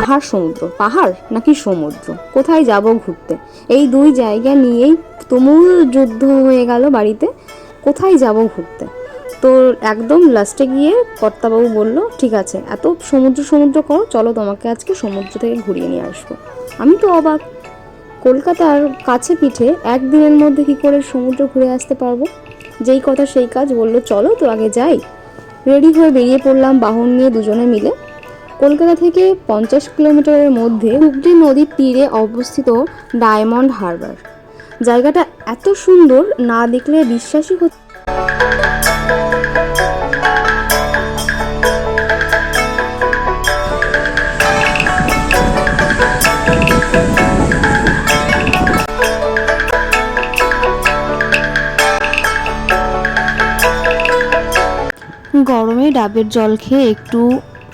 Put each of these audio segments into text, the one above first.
পাহাড় সমুদ্র। পাহাড় নাকি সমুদ্র? কোথায় যাব ঘুরতে? এই দুই জায়গা নিয়েই তুমুল যুদ্ধ হয়ে গেল বাড়িতে। কোথায় যাব ঘুরতে? তো একদম লাস্টে গিয়ে কর্তাবাবু বলল, ঠিক আছে, এত সমুদ্র সমুদ্র করো, চলো তোমাকে আজকে সমুদ্র থেকে ঘুরিয়ে নিয়ে আসব। আমি তো অবাক। কলকাতার কাছে পিঠে একদিনের মধ্যে কি করে সমুদ্র ঘুরে আসতে পারব? যেই কথা সেই কাজ বলল, চলো তো আগে যাই। রেডি হয়ে বেরিয়ে পড়লাম বাহন নিয়ে দুজনে মিলে। কলকাতা থেকে পঞ্চাশ কিলোমিটারের মধ্যে হুগলি নদীর তীরে অবস্থিত ডায়মন্ড হারবার। জায়গাটা এত সুন্দর, না দেখলে বিশ্বাসই হচ্ছে গরমে ডাবের জল খেয়ে একটু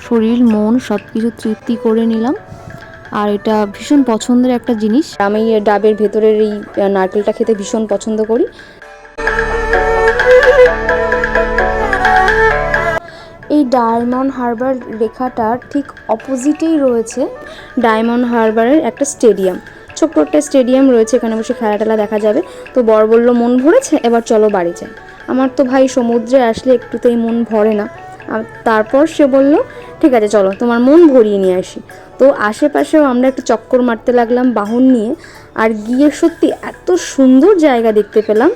শরীর, মন সব কিছু তৃপ্তি করে নিলাম। আর এটা ভীষণ পছন্দের একটা জিনিস। আমি ডাবের ভেতরের এই নারকেলটা খেতে ভীষণ পছন্দ করি। এই ডায়মন্ড হারবার রেখাটার ঠিক অপোজিটেই রয়েছে ডায়মন্ড হারবারের একটা স্টেডিয়াম। ছোট্ট একটা স্টেডিয়াম রয়েছে, এখানে বসে খেলা টেলা দেখা যাবে। তো বর বলল, মন ভরেছে? এবার চলো বাড়ি যাই। আমার তো ভাই সমুদ্রে আসলে একটুতেই মন ভরে না। তারপর সে বলল, ঠিক আছে, চলো, তোমার মন ভরিয়ে নিয়ে আসি। তো আশেপাশেও আমরা একটু চক্কর মারতে লাগলাম বাহন নিয়ে, আর গিয়ে সত্যি এত সুন্দর জায়গা দেখতে পেলাম।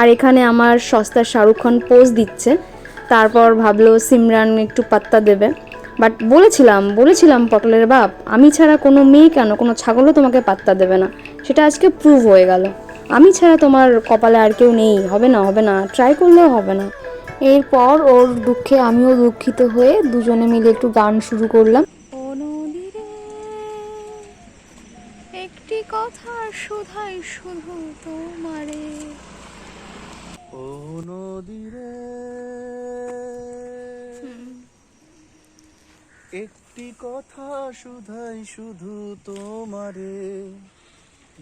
আর এখানে আমার সস্তার শাহরুখ খান পোজ দিচ্ছে। তারপর ভাবলো, সিমরান একটু পাত্তা দেবে। বাট বলেছিলাম বলেছিলাম পটলের বাপ আমি ছাড়া কোনো মেয়ে কেন? কোনো ছাগলও তোমাকে পাত্তা দেবে না। সেটা আজকে প্রুভ হয়ে গেল। আমি ছাড়া তোমার কপালে আর কেউ নেই। হবে না হবে না। ট্রাই করলেও হবে না। এরপর ওর দুঃখে আমিও দুঃখিত হয়ে দুজনে মিলে একটু গান শুরু করলাম। একটি কথা শুধাই শুধু তোমারে ও নদীরে একটি কথা শুধাই শুধু তোমারে।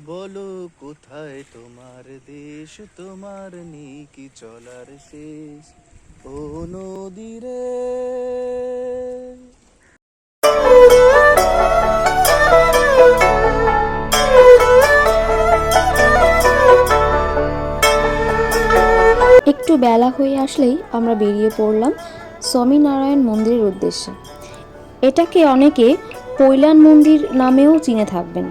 বলো, কোথায় তোমার দেশ, তোমার নেই কি চলার শেষ? ও নদীরে। একটু বেলা হয়ে আসলেই আমরা বেরিয়ে পড়লাম স্বামীনারায়ণ মন্দিরের উদ্দেশ্যে। এটাকে অনেকে কৈলান মন্দির নামেও চিনে থাকবেন।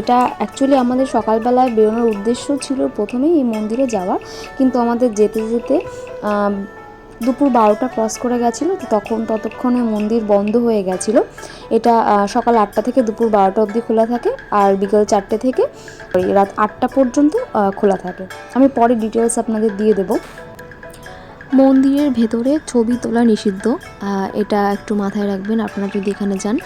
এটা অ্যাকচুয়ালি আমাদের সকালবেলায় বেরোনোর উদ্দেশ্য ছিল প্রথমেই এই মন্দিরে যাওয়া। কিন্তু আমাদের যেতে যেতে দুপুর বারোটা ক্রস করে গেছিল, তো তখন ততক্ষণে মন্দির বন্ধ হয়ে গেছিল। এটা সকাল আটটা থেকে দুপুর বারোটা অবধি খোলা থাকে আর বিকেল চারটে থেকে রাত আটটা পর্যন্ত খোলা থাকে। আমি পরে ডিটেলস আপনাদের দিয়ে দেবো। মন্দিরের ভেতরে ছবি তোলা নিষিদ্ধ। এটা একটু মাথায় রাখবেন, আপনারা যদি এখানে যান।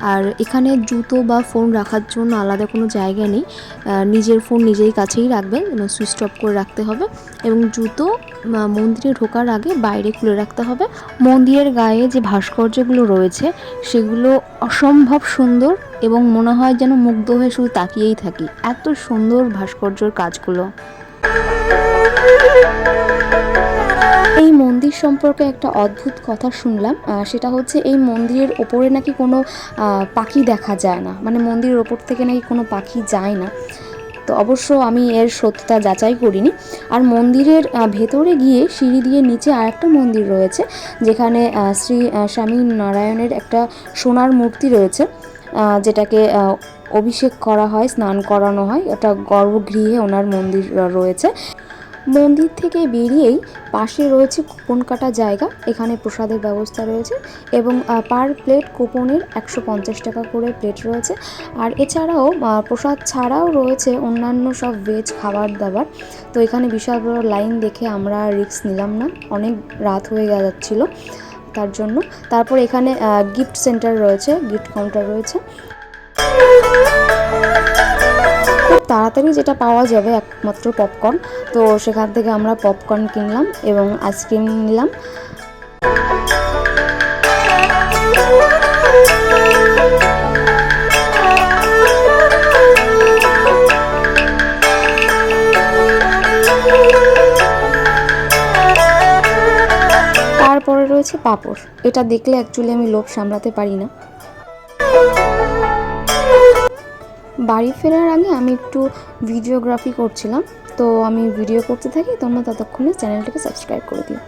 আর এখানে জুতো বা ফোন রাখার জন্য আলাদা কোনো জায়গা নেই। নিজের ফোন নিজেই কাছেই রাখবেন সুইচ অফ করে রাখতে হবে। এবং জুতো মন্দিরে ঢোকার আগে বাইরে খুলে রাখতে হবে। মন্দিরের গায়ে যে ভাস্কর্যগুলো রয়েছে, সেগুলো অসম্ভব সুন্দর এবং মনে হয় যেন মুগ্ধ হয়ে শুধু তাকিয়েই থাকি। এত সুন্দর ভাস্কর্যর কাজগুলো। মন্দির সম্পর্কে একটা অদ্ভুত কথা শুনলাম সেটা হচ্ছে এই মন্দিরের ওপরে নাকি কোনো পাখি দেখা যায় না। মানে মন্দিরের ওপর থেকে নাকি কোনো পাখি যায় না। তো অবশ্য আমি এর সত্যতা যাচাই করিনি। আর মন্দিরের ভেতরে গিয়ে সিঁড়ি দিয়ে নিচে আরেকটা মন্দির রয়েছে, যেখানে শ্রী স্বামী নারায়ণের একটা সোনার মূর্তি রয়েছে যেটাকে অভিষেক করা হয়, স্নান করানো হয়। একটা গর্ভগৃহে ওনার মন্দির রয়েছে। মন্দির থেকে বেরিয়েই পাশে রয়েছে কুপন কাটা জায়গা। এখানে প্রসাদের ব্যবস্থা রয়েছে এবং পার প্লেট কুপনের একশো পঞ্চাশ টাকা করে প্লেট রয়েছে। আর এছাড়াও প্রসাদ ছাড়াও রয়েছে অন্যান্য সব ভেজ খাবার দাবার। তো এখানে বিশাল বড় লাইন দেখে আমরা রিস্ক নিলাম না। অনেক রাত হয়ে যাচ্ছিল তার জন্য। তারপর এখানে গিফট সেন্টার রয়েছে গিফট কাউন্টার রয়েছে। তাড়াতাড়ি যেটা পাওয়া যাবে একমাত্র পপকর্ন তো সেখান থেকে আমরা পপকর্ন কিনলাম এবং আইসক্রিম নিলাম। তারপরে রয়েছে পাঁপড়। এটা দেখলে অ্যাকচুয়ালি আমি লোভ সামলাতে পারি না। বাড়ি ফেরার আগে আমি একটু ভিডিওগ্রাফি করছিলাম। তো আমি ভিডিও করতে থাকি, তোমরা ততক্ষণে চ্যানেলটাকে সাবস্ক্রাইব করে দিও।